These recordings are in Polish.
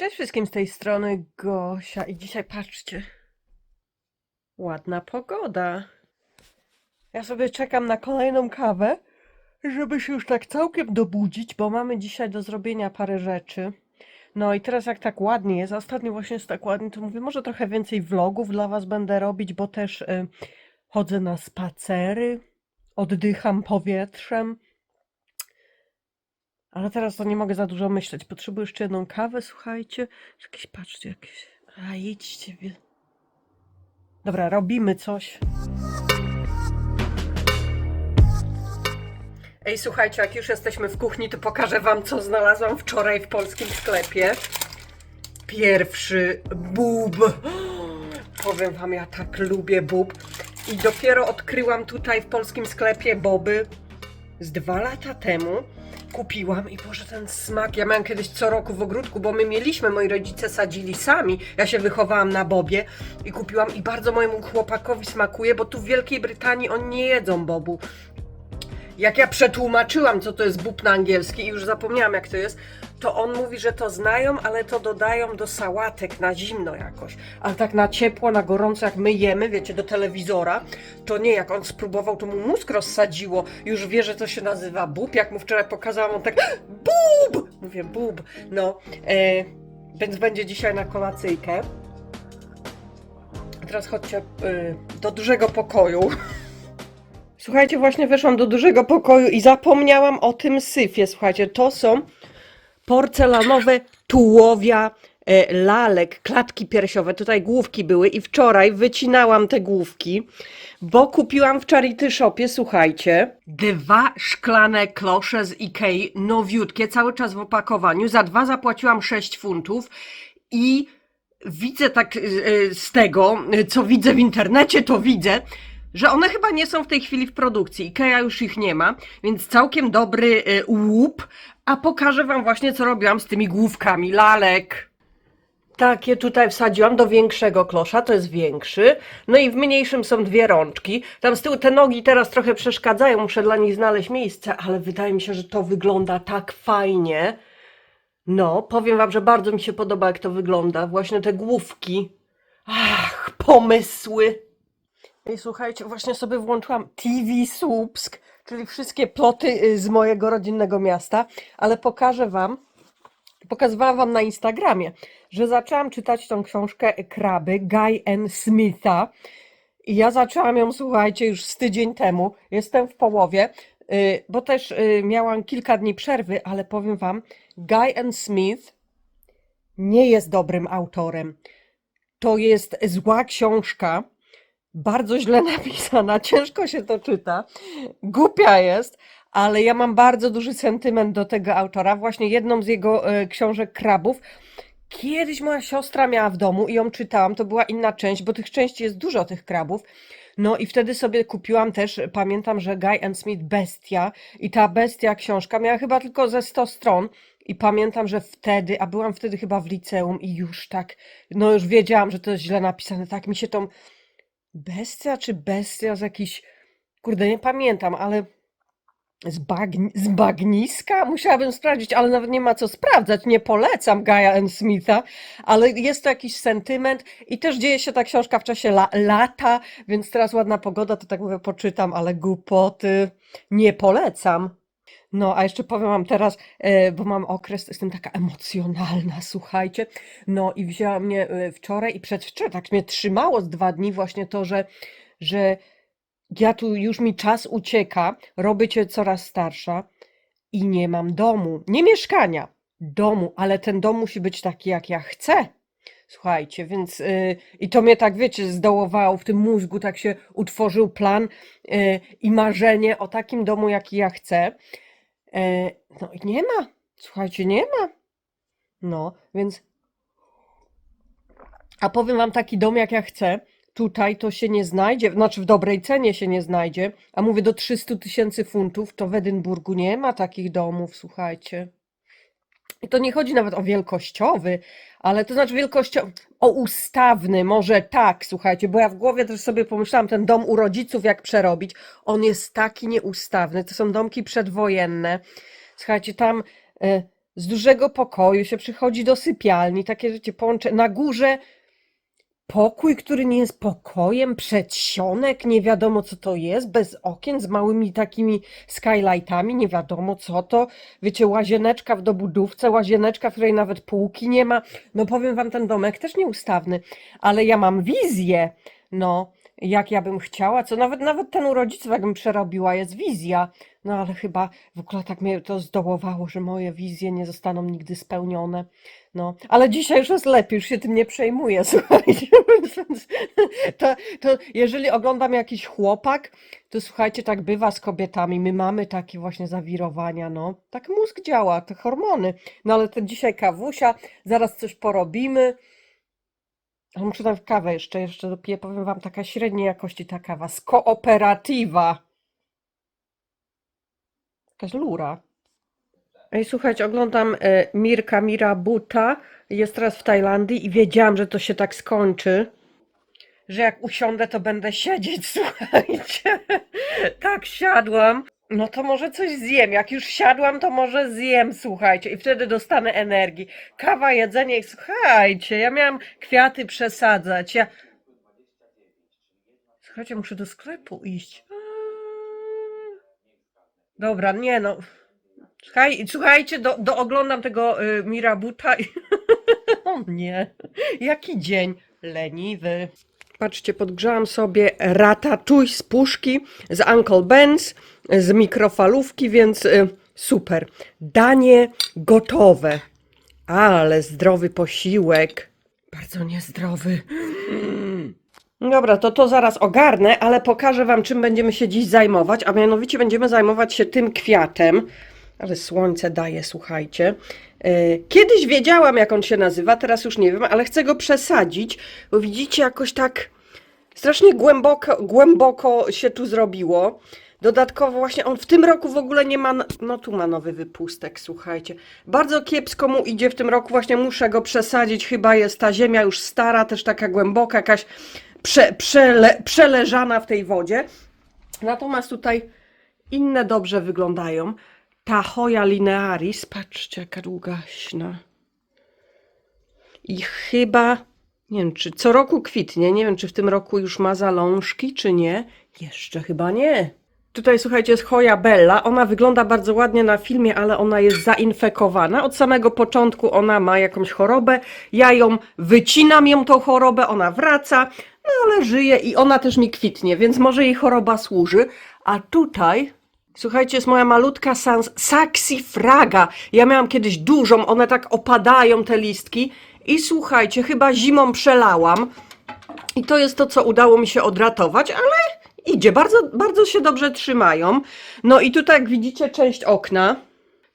Cześć wszystkim z tej strony Gosia i dzisiaj patrzcie. Ładna pogoda. Ja sobie czekam na kolejną kawę, żeby się już tak całkiem dobudzić, bo mamy dzisiaj do zrobienia parę rzeczy. No i teraz jak tak ładnie jest, ostatnio właśnie jest tak ładnie, to mówię, może trochę więcej vlogów dla was będę robić, bo też y, chodzę na spacery, oddycham powietrzem. Ale teraz to nie mogę za dużo myśleć. Potrzebuję jeszcze jedną kawę, słuchajcie. Jakieś, patrzcie, jakieś... A, idźcie. Dobra, robimy coś. Ej, słuchajcie, jak już jesteśmy w kuchni, to pokażę wam, co znalazłam wczoraj w polskim sklepie. Pierwszy bób. Powiem wam, ja tak lubię bób. I dopiero odkryłam tutaj w polskim sklepie boby z dwa lata temu kupiłam i Boże, ten smak, ja miałam kiedyś co roku w ogródku, bo my mieliśmy, moi rodzice sadzili sami, ja się wychowałam na bobie i kupiłam i bardzo mojemu chłopakowi smakuje, bo tu w Wielkiej Brytanii oni nie jedzą bobu. Jak ja przetłumaczyłam, co to jest bób na angielski i już zapomniałam jak to jest, to on mówi, że to znają, ale to dodają do sałatek na zimno jakoś. Ale tak na ciepło, na gorąco, jak my jemy, wiecie, do telewizora, to nie, jak on spróbował, to mu mózg rozsadziło. Już wie, że to się nazywa bób. Jak mu wczoraj pokazałam, on tak bób! Mówię bób. No, e, więc będzie dzisiaj na kolacyjkę. Teraz chodźcie e, do dużego pokoju. Słuchajcie, właśnie weszłam do dużego pokoju i zapomniałam o tym syfie. Słuchajcie, to są porcelanowe tułowia e, lalek, klatki piersiowe. Tutaj główki były i wczoraj wycinałam te główki, bo kupiłam w Charity Shopie, słuchajcie, dwa szklane klosze z Ikei, nowiutkie, cały czas w opakowaniu. Za dwa zapłaciłam 6 funtów i widzę tak e, z tego, e, co widzę w internecie, to widzę, że one chyba nie są w tej chwili w produkcji. Ikea już ich nie ma, więc całkiem dobry e, łup. A pokażę wam właśnie, co robiłam z tymi główkami lalek. Takie tutaj wsadziłam do większego klosza, to jest większy. No i w mniejszym są dwie rączki. Tam z tyłu te nogi teraz trochę przeszkadzają, muszę dla nich znaleźć miejsce, ale wydaje mi się, że to wygląda tak fajnie. No, powiem wam, że bardzo mi się podoba, jak to wygląda. Właśnie te główki. Ach, pomysły. I słuchajcie, właśnie sobie włączyłam TV Słupsk, czyli wszystkie ploty y, z mojego rodzinnego miasta, ale pokażę wam, pokazywałam wam na Instagramie, że zaczęłam czytać tą książkę Kraby Guy N. Smitha i ja zaczęłam ją, słuchajcie, już z tydzień temu, jestem w połowie, y, bo też y, miałam kilka dni przerwy, ale powiem wam, Guy N. Smith nie jest dobrym autorem. To jest zła książka, bardzo źle napisana, ciężko się to czyta, głupia jest, ale ja mam bardzo duży sentyment do tego autora. Właśnie jedną z jego e, książek Krabów. Kiedyś moja siostra miała w domu i ją czytałam, to była inna część, bo tych części jest dużo tych krabów. No i wtedy sobie kupiłam też, pamiętam, że Guy and Smith Bestia i ta Bestia książka miała chyba tylko ze 100 stron i pamiętam, że wtedy, a byłam wtedy chyba w liceum i już tak, no już wiedziałam, że to jest źle napisane, tak mi się tą Bestia czy bestia z jakiś, kurde, nie pamiętam, ale z, bagn z bagniska? Musiałabym sprawdzić, ale nawet nie ma co sprawdzać. Nie polecam Gaia N. Smitha, ale jest to jakiś sentyment i też dzieje się ta książka w czasie la lata, więc teraz ładna pogoda, to tak mówię, poczytam, ale głupoty nie polecam. No, a jeszcze powiem wam teraz, e, bo mam okres, jestem taka emocjonalna, słuchajcie. No i wzięła mnie e, wczoraj i przedwczoraj, tak mnie trzymało z dwa dni właśnie to, że, że ja tu już mi czas ucieka, robię cię coraz starsza i nie mam domu, nie mieszkania, domu, ale ten dom musi być taki, jak ja chcę. Słuchajcie, więc y, i to mnie tak, wiecie, zdołowało w tym mózgu, tak się utworzył plan y, i marzenie o takim domu, jaki ja chcę. E, no i nie ma. Słuchajcie, nie ma. No, więc. A powiem wam, taki dom jak ja chcę, tutaj to się nie znajdzie, znaczy w dobrej cenie się nie znajdzie, a mówię do 300 tysięcy funtów, to w Edynburgu nie ma takich domów, słuchajcie. I to nie chodzi nawet o wielkościowy, ale to znaczy wielkościowy, o ustawny, może tak, słuchajcie, bo ja w głowie też sobie pomyślałam, ten dom u rodziców, jak przerobić, on jest taki nieustawny, to są domki przedwojenne. Słuchajcie, tam e, z dużego pokoju się przychodzi do sypialni, takie życie połącze. Na górze pokój, który nie jest pokojem, przedsionek, nie wiadomo co to jest, bez okien, z małymi takimi skylightami, nie wiadomo co to. Wiecie, łazieneczka w dobudówce, łazieneczka, w której nawet półki nie ma. No powiem wam, ten domek też nieustawny, ale ja mam wizję, no, jak ja bym chciała, co nawet, nawet ten u rodziców, jakbym przerobiła, jest wizja. No ale chyba w ogóle tak mnie to zdołowało, że moje wizje nie zostaną nigdy spełnione. No, ale dzisiaj już jest lepiej, już się tym nie przejmuję, słuchajcie. To, to jeżeli oglądam jakiś chłopak, to słuchajcie, tak bywa z kobietami. My mamy takie właśnie zawirowania, no. Tak mózg działa, te hormony. No ale to dzisiaj kawusia, zaraz coś porobimy. Ale muszę tam kawę jeszcze, jeszcze dopiję, powiem wam, taka średniej jakości ta kawa, z kooperatywa. Jakaś lura. Ej, słuchajcie, oglądam e, Mirka Mirabuta, jest teraz w Tajlandii i wiedziałam, że to się tak skończy, że jak usiądę, to będę siedzieć, słuchajcie. Tak siadłam. No to może coś zjem. Jak już siadłam, to może zjem, słuchajcie, i wtedy dostanę energii. Kawa, jedzenie słuchajcie, ja miałam kwiaty przesadzać. Ja... Słuchajcie, muszę do sklepu iść. Dobra, nie no. Słuchaj, słuchajcie, do, do oglądam tego y, Mirabuta i... o nie, jaki dzień leniwy. Patrzcie, podgrzałam sobie ratatouille z puszki, z Uncle Ben's, z mikrofalówki, więc y, super. Danie gotowe. Ale zdrowy posiłek. Bardzo niezdrowy. Dobra, to to zaraz ogarnę, ale pokażę Wam, czym będziemy się dziś zajmować, a mianowicie będziemy zajmować się tym kwiatem. Ale słońce daje, słuchajcie. E, Kiedyś wiedziałam, jak on się nazywa, teraz już nie wiem, ale chcę go przesadzić, bo widzicie, jakoś tak strasznie głęboko, głęboko się tu zrobiło. Dodatkowo właśnie on w tym roku w ogóle nie ma, no tu ma nowy wypustek, słuchajcie. Bardzo kiepsko mu idzie w tym roku, właśnie muszę go przesadzić, chyba jest ta ziemia już stara, też taka głęboka, jakaś prze, przele, przeleżana w tej wodzie. Natomiast tutaj inne dobrze wyglądają. Ta Hoja linearis, patrzcie jaka długaśna. I chyba, nie wiem, czy co roku kwitnie. Nie wiem, czy w tym roku już ma zalążki, czy nie. Jeszcze chyba nie. Tutaj słuchajcie, jest Hoja Bella. Ona wygląda bardzo ładnie na filmie, ale ona jest zainfekowana. Od samego początku ona ma jakąś chorobę. Ja ją wycinam, ją tą chorobę, ona wraca, no ale żyje i ona też mi kwitnie, więc może jej choroba służy. A tutaj Słuchajcie, jest moja malutka sans- saksifraga. Ja miałam kiedyś dużą, one tak opadają te listki. I słuchajcie, chyba zimą przelałam. I to jest to, co udało mi się odratować, ale idzie, bardzo, bardzo się dobrze trzymają. No i tutaj, jak widzicie, część okna.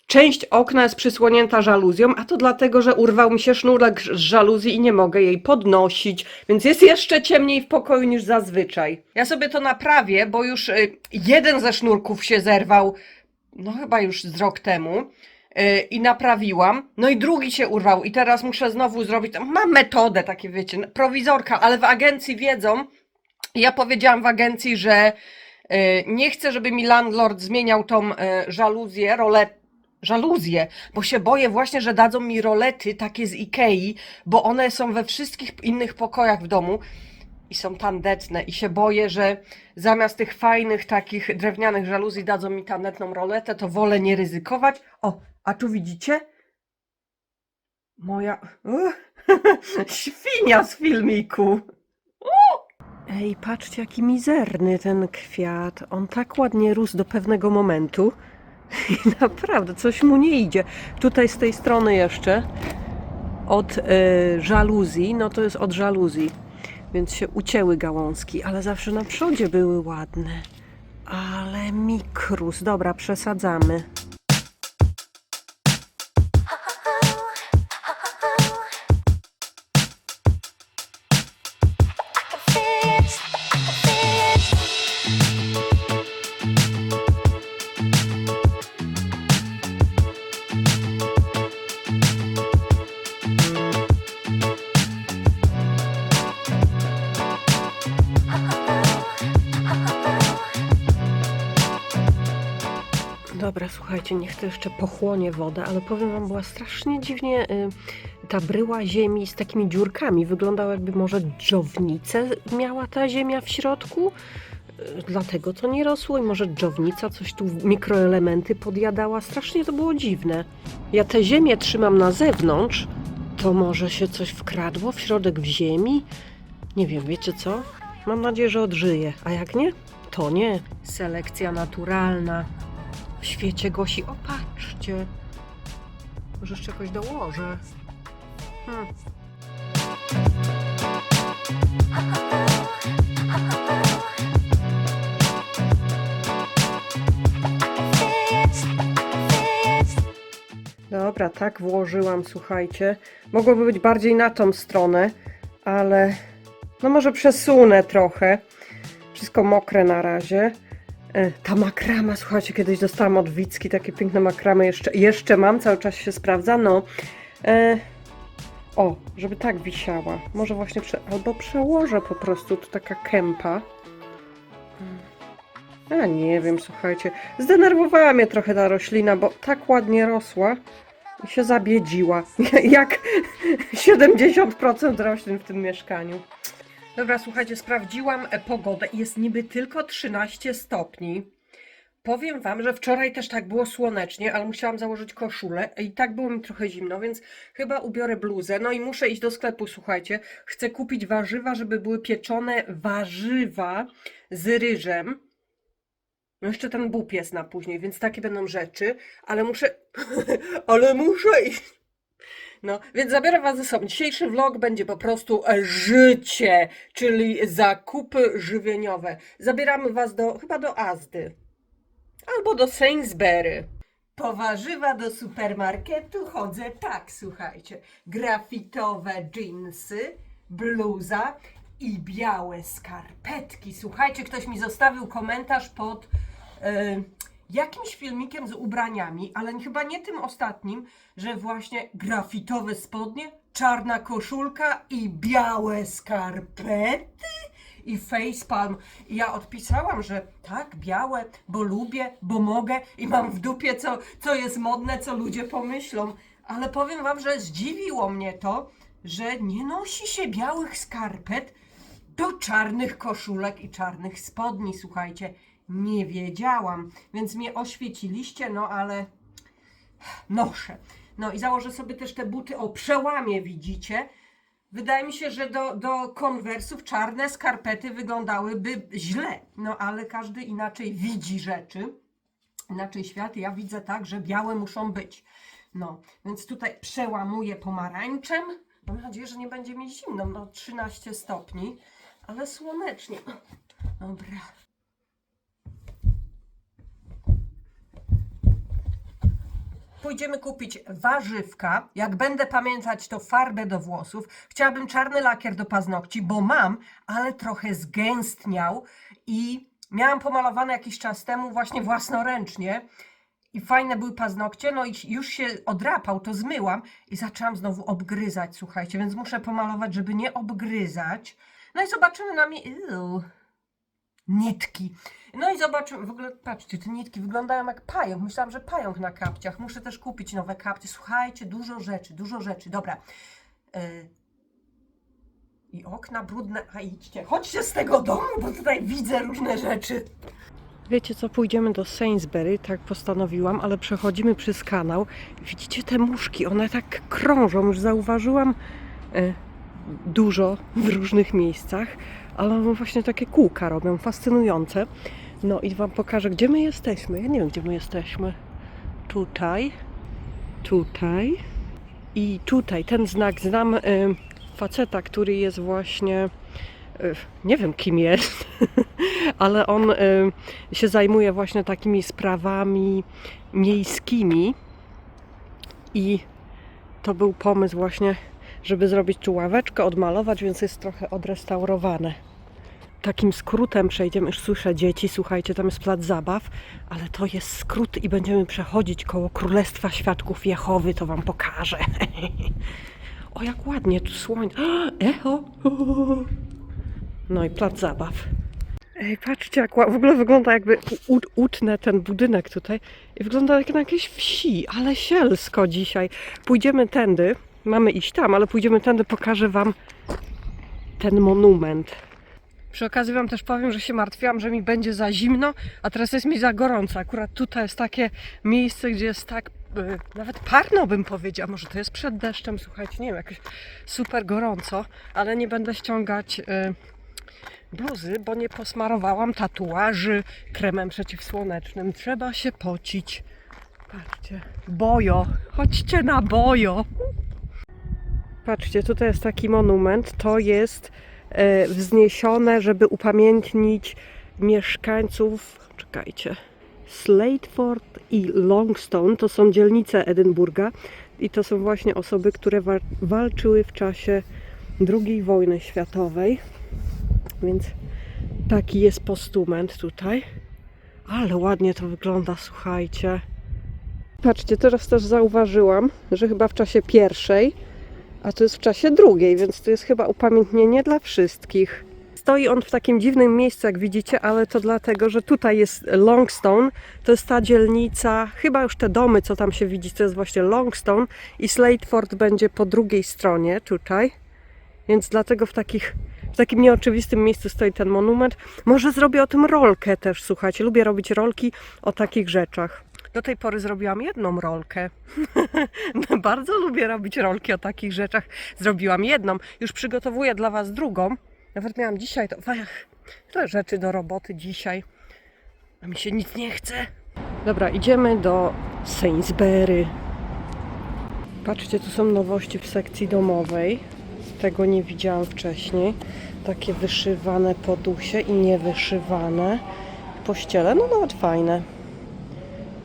Część okna jest przysłonięta żaluzją, a to dlatego, że urwał mi się sznurek z żaluzji i nie mogę jej podnosić, więc jest jeszcze ciemniej w pokoju niż zazwyczaj. Ja sobie to naprawię, bo już y, jeden ze sznurków się zerwał, no chyba już z rok temu. y, I naprawiłam, no i drugi się urwał, i teraz muszę znowu zrobić. Mam metodę, takie wiecie, prowizorka, ale w agencji wiedzą, ja powiedziałam w agencji, że y, nie chcę, żeby mi landlord zmieniał tą żaluzję, roletę żaluzję, bo się boję właśnie, że dadzą mi rolety takie z Ikei, bo one są we wszystkich innych pokojach w domu i są tandetne i się boję, że zamiast tych fajnych takich drewnianych żaluzji dadzą mi tandetną roletę, to wolę nie ryzykować. O, a tu widzicie? Moja świnia z filmiku. Ej, patrzcie, jaki mizerny ten kwiat. On tak ładnie rósł do pewnego momentu. I naprawdę, coś mu nie idzie. Tutaj z tej strony jeszcze od y, żaluzji, no to jest od żaluzji, więc się ucięły gałązki, ale zawsze na przodzie były ładne. Ale mikrus, dobra, przesadzamy. Słuchajcie, niech to jeszcze pochłonie wodę, ale powiem wam, była strasznie dziwnie y, ta bryła ziemi z takimi dziurkami. Wyglądała jakby może dżownicę miała ta ziemia w środku. Y, Dlatego to nie rosło i może dżownica coś tu mikroelementy podjadała. Strasznie to było dziwne. Ja tę ziemię trzymam na zewnątrz. To może się coś wkradło w środek w ziemi? Nie wiem, wiecie co? Mam nadzieję, że odżyje. A jak nie? To nie. Selekcja naturalna. Świecie Gosi, o patrzcie. Może jeszcze jakoś dołożę. Hmm. Dobra, tak włożyłam, słuchajcie. Mogłoby być bardziej na tą stronę, ale no może przesunę trochę. Wszystko mokre na razie. E, Ta makrama, słuchajcie, kiedyś dostałam od Wicki takie piękne makramy, jeszcze, jeszcze mam, cały czas się sprawdza, no. E, o, żeby tak wisiała. Może właśnie, prze, albo przełożę po prostu, tu taka kępa. A nie wiem, słuchajcie, zdenerwowała mnie trochę ta roślina, bo tak ładnie rosła i się zabiedziła, jak 70% roślin w tym mieszkaniu. Dobra, słuchajcie, sprawdziłam pogodę jest niby tylko 13 stopni. Powiem wam, że wczoraj też tak było słonecznie, ale musiałam założyć koszulę i tak było mi trochę zimno, więc chyba ubiorę bluzę. No i muszę iść do sklepu, słuchajcie. Chcę kupić warzywa, żeby były pieczone warzywa z ryżem. No jeszcze ten bób jest na później, więc takie będą rzeczy, ale muszę, ale muszę iść. No, więc zabiorę Was ze sobą. Dzisiejszy vlog będzie po prostu e, życie, czyli zakupy żywieniowe. Zabieramy Was do, chyba do Azdy. Albo do Sainsbury. Po warzywa do supermarketu chodzę tak, słuchajcie. Grafitowe dżinsy, bluza i białe skarpetki. Słuchajcie, ktoś mi zostawił komentarz pod e, jakimś filmikiem z ubraniami, ale chyba nie tym ostatnim, że właśnie grafitowe spodnie, czarna koszulka i białe skarpety i facepalm. I ja odpisałam, że tak, białe, bo lubię, bo mogę i mam w dupie, co, co jest modne, co ludzie pomyślą. Ale powiem wam, że zdziwiło mnie to, że nie nosi się białych skarpet do czarnych koszulek i czarnych spodni, słuchajcie. Nie wiedziałam, więc mnie oświeciliście, no ale noszę. No i założę sobie też te buty o przełamie, widzicie? Wydaje mi się, że do, do konwersów czarne skarpety wyglądałyby źle, no ale każdy inaczej widzi rzeczy, inaczej świat. Ja widzę tak, że białe muszą być. No, więc tutaj przełamuję pomarańczem. Mam nadzieję, że nie będzie mi zimno, no 13 stopni, ale słonecznie. Dobra. Pójdziemy kupić warzywka. Jak będę pamiętać, to farbę do włosów. Chciałabym czarny lakier do paznokci, bo mam, ale trochę zgęstniał i miałam pomalowane jakiś czas temu właśnie własnoręcznie. I fajne były paznokcie, no i już się odrapał, to zmyłam i zaczęłam znowu obgryzać, słuchajcie, więc muszę pomalować, żeby nie obgryzać. No i zobaczymy na mi... Ew. Nitki. No i zobaczymy, w ogóle patrzcie, te nitki wyglądają jak pająk. Myślałam, że pająk na kapciach. Muszę też kupić nowe kapcie. Słuchajcie, dużo rzeczy, dużo rzeczy. Dobra. Y, I okna brudne. A idźcie, chodźcie z tego domu, bo tutaj widzę różne rzeczy. Wiecie co, pójdziemy do Sainsbury, tak postanowiłam, ale przechodzimy przez kanał. Widzicie te muszki, one tak krążą, już zauważyłam e, dużo w różnych miejscach, ale właśnie takie kółka robią, fascynujące. No i Wam pokażę, gdzie my jesteśmy. Ja nie wiem, gdzie my jesteśmy. Tutaj, tutaj i tutaj. Ten znak znam e, faceta, który jest właśnie, e, nie wiem kim jest, ale on y, się zajmuje właśnie takimi sprawami miejskimi i to był pomysł właśnie, żeby zrobić tu ławeczkę, odmalować, więc jest trochę odrestaurowane. Takim skrótem przejdziemy, już słyszę dzieci, słuchajcie, tam jest plac zabaw, ale to jest skrót i będziemy przechodzić koło Królestwa Świadków Jehowy, to Wam pokażę. O, jak ładnie, tu słońce. Echo! No i plac zabaw. Ej, patrzcie, jak w ogóle wygląda jakby utnę ten budynek tutaj i wygląda jak na jakiejś wsi, ale sielsko dzisiaj. Pójdziemy tędy, mamy iść tam, ale pójdziemy tędy, pokażę Wam ten monument. Przy okazji Wam też powiem, że się martwiłam, że mi będzie za zimno, a teraz jest mi za gorąco. Akurat tutaj jest takie miejsce, gdzie jest tak, y, nawet parno bym powiedziała, może to jest przed deszczem, słuchajcie, nie wiem, jakoś super gorąco, ale nie będę ściągać... Y, bluzy, bo nie posmarowałam tatuaży kremem przeciwsłonecznym. Trzeba się pocić. Patrzcie, bojo. Chodźcie na bojo. Patrzcie, tutaj jest taki monument. To jest e, wzniesione, żeby upamiętnić mieszkańców. Czekajcie. Slateford i Longstone to są dzielnice Edynburga i to są właśnie osoby, które wa- walczyły w czasie II wojny światowej. Więc taki jest postument tutaj. Ale ładnie to wygląda, słuchajcie. Patrzcie, teraz też zauważyłam, że chyba w czasie pierwszej, a to jest w czasie drugiej, więc to jest chyba upamiętnienie dla wszystkich. Stoi on w takim dziwnym miejscu, jak widzicie, ale to dlatego, że tutaj jest Longstone, to jest ta dzielnica, chyba już te domy, co tam się widzi, to jest właśnie Longstone i Slateford będzie po drugiej stronie tutaj, więc dlatego w takich w takim nieoczywistym miejscu stoi ten monument. Może zrobię o tym rolkę też, słuchajcie. Lubię robić rolki o takich rzeczach. Do tej pory zrobiłam jedną rolkę. Bardzo lubię robić rolki o takich rzeczach. Zrobiłam jedną. Już przygotowuję dla Was drugą. Nawet miałam dzisiaj to. Ach, tyle rzeczy do roboty dzisiaj. A mi się nic nie chce. Dobra, idziemy do Sainsbury. Patrzcie, tu są nowości w sekcji domowej. Tego nie widziałam wcześniej. Takie wyszywane podusie i niewyszywane pościele. No nawet fajne.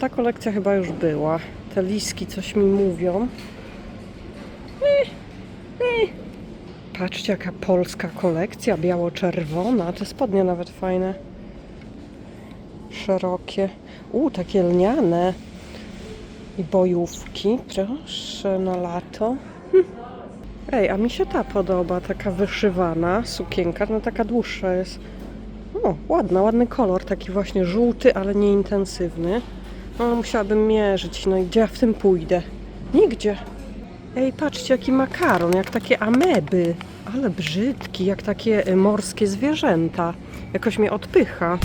Ta kolekcja chyba już była. Te liski coś mi mówią. Eh, eh. Patrzcie, jaka polska kolekcja, biało-czerwona. Te spodnie nawet fajne. Szerokie. U, takie lniane. I bojówki. Proszę, na lato. Ej, a mi się ta podoba, taka wyszywana sukienka, no taka dłuższa jest. O, ładna, ładny kolor, taki właśnie żółty, ale nie intensywny. No, musiałabym mierzyć, no i gdzie ja w tym pójdę? Nigdzie. Ej, patrzcie, jaki makaron, jak takie ameby. Ale brzydki, jak takie y, morskie zwierzęta. Jakoś mnie odpycha.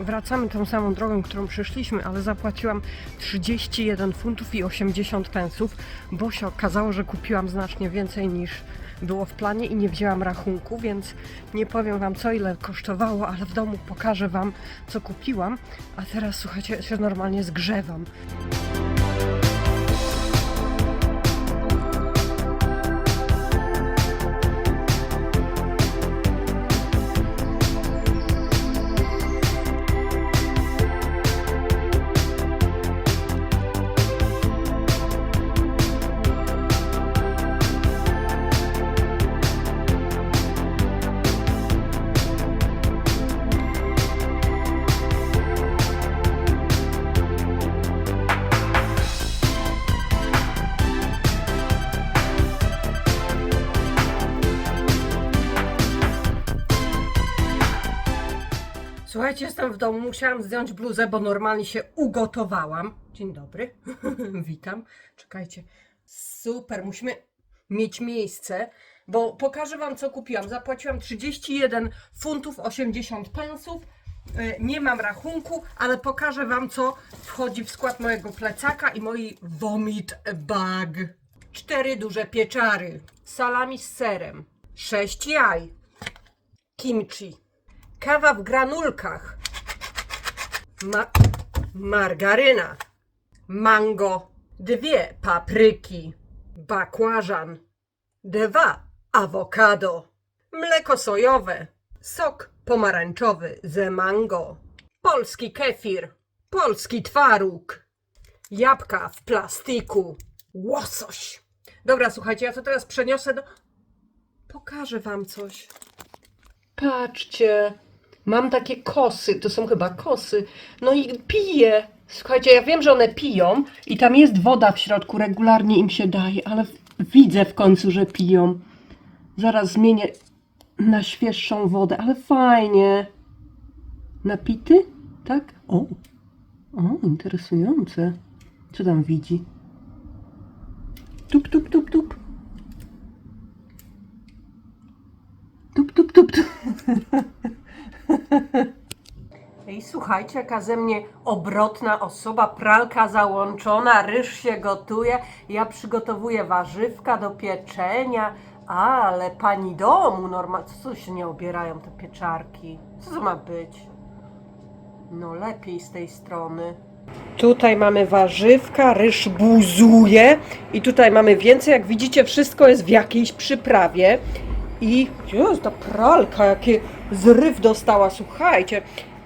Wracamy tą samą drogą, którą przyszliśmy, ale zapłaciłam 31 funtów i 80 pensów, bo się okazało, że kupiłam znacznie więcej niż było w planie i nie wzięłam rachunku, więc nie powiem Wam co ile kosztowało, ale w domu pokażę Wam co kupiłam. A teraz słuchajcie, się normalnie zgrzewam. Słuchajcie, jestem w domu, musiałam zdjąć bluzę, bo normalnie się ugotowałam. Dzień dobry, witam. Czekajcie, super, musimy mieć miejsce, bo pokażę Wam, co kupiłam. Zapłaciłam 31 funtów 80 pensów. E, Nie mam rachunku, ale pokażę Wam, co wchodzi w skład mojego plecaka i mojej vomit bag. Cztery duże pieczary, salami z serem, sześć jaj, kimchi, kawa w granulkach, ma margaryna, mango, dwie papryki, bakłażan, dwa awokado, mleko sojowe, sok pomarańczowy z mango, polski kefir, polski twaróg, jabłka w plastiku, łosoś. Dobra, słuchajcie, ja to teraz przeniosę do... Pokażę wam coś. Patrzcie, mam takie kosy, to są chyba kosy. No i piję. Słuchajcie, ja wiem, że one piją i tam jest woda w środku, regularnie im się daje, ale widzę w końcu, że piją. Zaraz zmienię na świeższą wodę, ale fajnie. Napity? Tak? O, o, interesujące. Co tam widzi? Tup, tup, tup, tup. Tup, tup, tup, tup. Ej, słuchajcie, jaka ze mnie obrotna osoba, pralka załączona, ryż się gotuje, ja przygotowuję warzywka do pieczenia, ale pani domu, norma, co się nie obierają te pieczarki? Co to ma być? No lepiej z tej strony. Tutaj mamy warzywka, ryż buzuje i tutaj mamy więcej. Jak widzicie, wszystko jest w jakiejś przyprawie. I jest ta pralka, jaki zryw dostała, słuchajcie.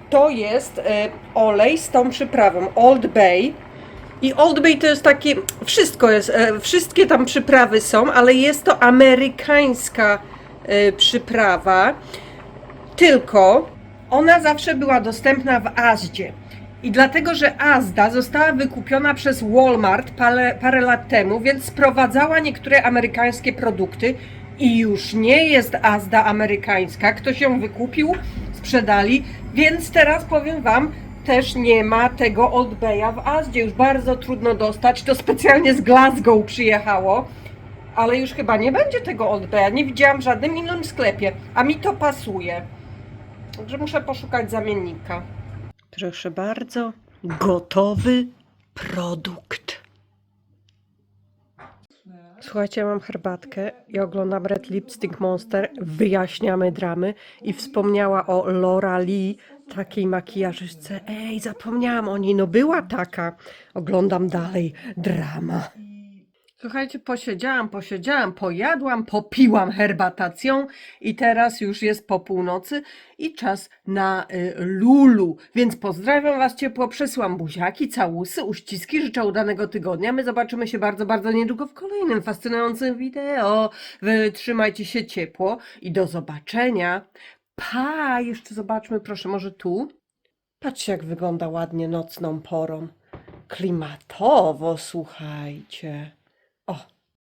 To jest e, olej z tą przyprawą Old Bay. I Old Bay to jest takie, wszystko jest, e, wszystkie tam przyprawy są, ale jest to amerykańska e, przyprawa. Tylko ona zawsze była dostępna w Azdzie. I dlatego, że Azda została wykupiona przez Walmart parę, parę lat temu, więc sprowadzała niektóre amerykańskie produkty i już nie jest Azda amerykańska. Ktoś ją wykupił, sprzedali, więc teraz powiem Wam, też nie ma tego Old w Azdzie. Już bardzo trudno dostać. To specjalnie z Glasgow przyjechało. Ale już chyba nie będzie tego Old. Nie widziałam w żadnym innym sklepie. A mi to pasuje. Także muszę poszukać zamiennika. Proszę bardzo, gotowy produkt. Słuchajcie, ja mam herbatkę i oglądam Red Lipstick Monster, wyjaśniamy dramy i wspomniała o Laura Lee, takiej makijażystce. Ej, zapomniałam o niej, no była taka. Oglądam dalej drama. Słuchajcie, posiedziałam, posiedziałam, pojadłam, popiłam herbatacją i teraz już jest po północy i czas na y, Lulu. Więc pozdrawiam Was ciepło, przesyłam buziaki, całusy, uściski, życzę udanego tygodnia. My zobaczymy się bardzo, bardzo niedługo w kolejnym fascynującym wideo. Wy Trzymajcie się ciepło i do zobaczenia. Pa! Jeszcze zobaczmy, proszę, może tu? Patrzcie, jak wygląda ładnie nocną porą. Klimatowo, słuchajcie.